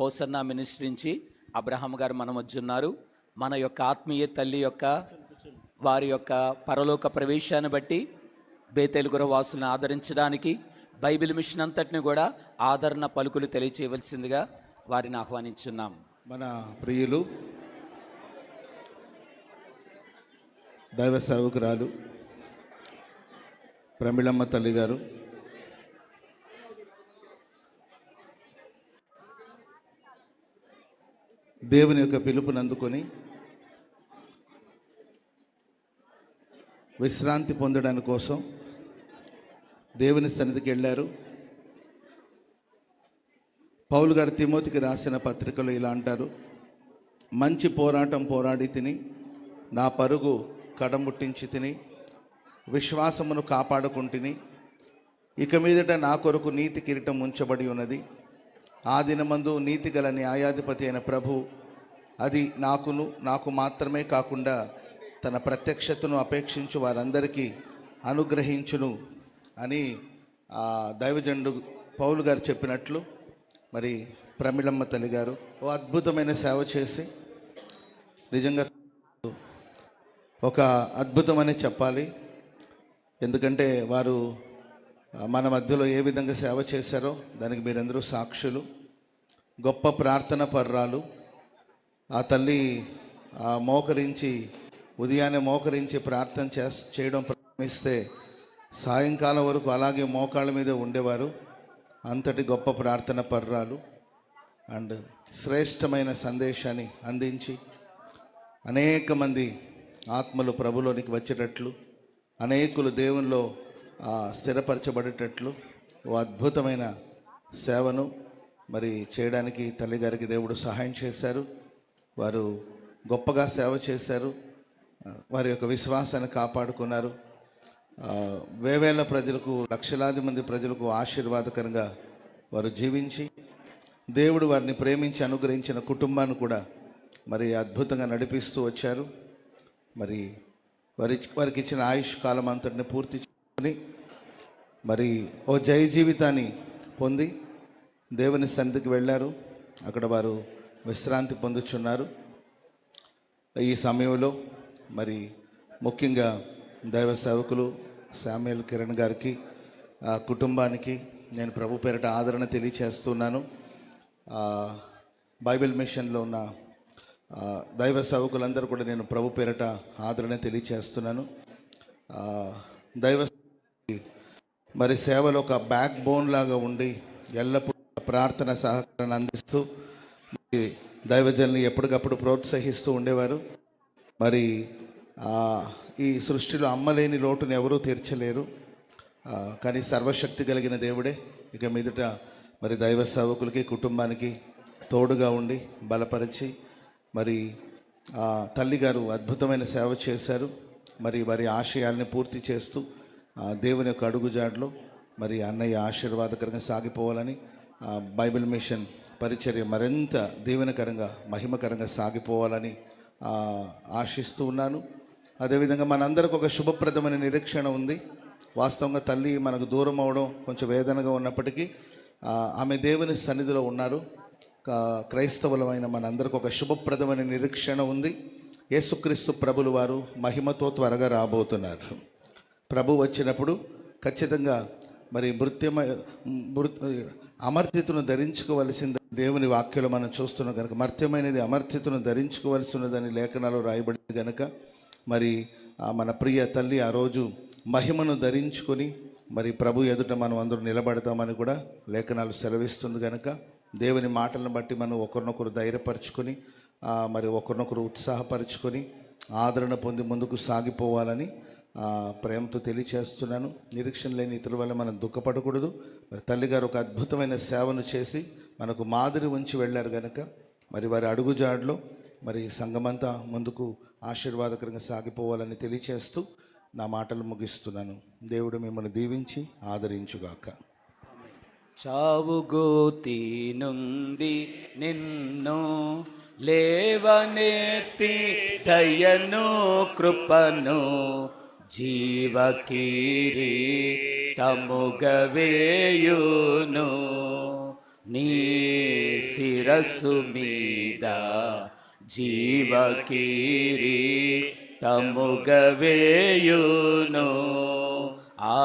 Hosanna ministry నుంచి Abraham గారు మన మధ్య ఉన్నారు. మన యొక్క ఆత్మీయ తల్లి యొక్క వారి యొక్క పరలోక ప్రవేశాన్ని బట్టి బేతెలుగుర వాసులను ఆదరించడానికి బైబిల్ మిషన్ అంతటిని కూడా ఆదరణ పలుకులు తెలియచేయవలసిందిగా వారిని ఆహ్వానించున్నాం. మన ప్రియులు దైవ సేవకురాలు ప్రమిళమ్మ తల్లి గారు దేవుని యొక్క పిలుపుని అందుకొని విశ్రాంతి పొందడానికి కోసం దేవుని సన్నిధికి వెళ్ళారు. పౌలు గారు తిమోతికి రాసిన పత్రికలో ఇలా అంటారు మంచి పోరాటం పోరాడి తిని నా పరుగు కడముట్టించి తిని విశ్వాసమును కాపాడుకుంటుని ఇక మీదట నా కొరకు నీతి కిరీటం ఉంచబడి ఉన్నది. ఆ దినమందు నీతి గల న్యాయాధిపతి అయిన ప్రభు అది నాకును నాకు మాత్రమే కాకుండా తన ప్రత్యక్షతను అపేక్షించు వారందరికీ అనుగ్రహించును అని దైవజండు పౌలు గారు చెప్పినట్లు మరి ప్రమిళమ్మ తల్లి గారు ఓ అద్భుతమైన సేవ చేసి నిజంగా ఒక అద్భుతమనే చెప్పాలి. ఎందుకంటే వారు మన మధ్యలో ఏ విధంగా సేవ చేశారో దానికి మీరందరూ సాక్షులు. గొప్ప ప్రార్థన పర్రాలు. ఆ తల్లి ఆ మోకరించి ఉదయాన్నే మోకరించి ప్రార్థన చే చేయడం ప్రారంభిస్తే సాయంకాలం వరకు అలాగే మోకాళ్ళ మీద ఉండేవారు. అంతటి గొప్ప ప్రార్థన పర్రాలు అండ్ శ్రేష్టమైన సందేశాన్ని అందించి అనేక మంది ఆత్మలు ప్రభులోనికి వచ్చేటట్లు అనేకులు దేవునిలో ఆ, స్థిరపరచబడేటట్లు ఓ అద్భుతమైన సేవను మరి చేయడానికి తల్లిగారికి దేవుడు సహాయం చేశారు. వారు గొప్పగా సేవ చేశారు. వారి యొక్క విశ్వాసాన్ని కాపాడుకున్నారు. వేవేల ప్రజలకు లక్షలాది మంది ప్రజలకు ఆశీర్వాదకరంగా వారు జీవించి దేవుడు వారిని ప్రేమించి అనుగ్రహించిన కుటుంబాన్ని కూడా మరి అద్భుతంగా నడిపిస్తూ వచ్చారు. మరి వారి వారికి ఇచ్చిన ఆయుష్ కాలం అంతటిని పూర్తి చేసుకొని మరి ఓ జయ జీవితాన్ని పొంది దేవుని సంధికి వెళ్ళారు. అక్కడ వారు విశ్రాంతి పొందుచున్నారు. ఈ సమయంలో మరి ముఖ్యంగా దైవ సేవకులు శామ్యుల్ కిరణ్ గారికి ఆ కుటుంబానికి నేను ప్రభు పేరిట ఆదరణ తెలియచేస్తున్నాను. బైబిల్ మిషన్లో ఉన్న దైవ సేవకులందరూ కూడా నేను ప్రభు పేరిట ఆదరణ తెలియచేస్తున్నాను. దైవ మరి సేవలో ఒక బ్యాక్ బోన్ లాగా ఉండి ఎల్లప్పుడూ ప్రార్థన సహకారాన్ని అందిస్తూ దైవజల్ని ఎప్పటికప్పుడు ప్రోత్సహిస్తూ ఉండేవారు. మరి ఈ సృష్టిలో అమ్మలేని లోటును ఎవరూ తీర్చలేరు. కానీ సర్వశక్తి కలిగిన దేవుడే. ఇక మీదట మరి దైవ సేవకులకి కుటుంబానికి తోడుగా ఉండి బలపరిచి మరి ఆ, తల్లిగారు అద్భుతమైన సేవ చేశారు. మరి వారి ఆశయాల్ని పూర్తి చేస్తూ దేవుని యొక్క అడుగుజాడలో మరి అన్నయ్య ఆశీర్వాదకరంగా సాగిపోవాలని బైబిల్ మిషన్ పరిచర్య మరింత దీవెనకరంగా మహిమకరంగా సాగిపోవాలని ఆశిస్తూ ఉన్నాను. అదేవిధంగా మనందరికి ఒక శుభప్రదమైన నిరీక్షణ ఉంది. వాస్తవంగా తల్లి మనకు దూరం అవడం కొంచెం వేదనగా ఉన్నప్పటికీ ఆమె దేవుని సన్నిధిలో ఉన్నారు. క్రైస్తవులమైన మనందరికి ఒక శుభప్రదమైన నిరీక్షణ ఉంది. యేసుక్రీస్తు ప్రభులు వారు మహిమతో త్వరగా రాబోతున్నారు. ప్రభు వచ్చినప్పుడు ఖచ్చితంగా మరి మృత్యమ మృ- అమర్త్యతను ధరించుకోవలసింది దేవుని వాక్యలో మనం చూస్తున్నాం కనుక మర్త్యమైనది అమర్త్యతను ధరించుకోవలసినదని లేఖనాలు రాయబడింది కనుక మరి మన ప్రియ తల్లి ఆ రోజు మహిమను ధరించుకొని మరి ప్రభు ఎదుట మనం అందరూ నిలబడతామని కూడా లేఖనాలు సెలవిస్తుంది కనుక దేవుని మాటలను బట్టి మనం ఒకరినొకరు ధైర్యపరచుకొని మరి ఒకరినొకరు ఉత్సాహపరచుకొని ఆదరణ పొంది ముందుకు సాగిపోవాలని ప్రేమతో తెలియచేస్తున్నాను. నిరీక్షణ లేని ఇతరుల వల్ల మనం దుఃఖపడకూడదు. మరి తల్లిగారు ఒక అద్భుతమైన సేవను చేసి మనకు మాదిరి ఉంచి వెళ్ళారు కనుక మరి వారి అడుగుజాడలో మరి సంఘమంతా ముందుకు ఆశీర్వాదకరంగా సాగిపోవాలని తెలియచేస్తూ నా మాటలు ముగిస్తున్నాను. దేవుడు మిమ్మల్ని దీవించి ఆదరించుగాక. చావుగోతి నుండి నిన్ను లేవనెత్తి దయను కృపను జీవకీరి తముగవేయును నీ శిరసు మీద జీవకీరి తముగవేయును ఆ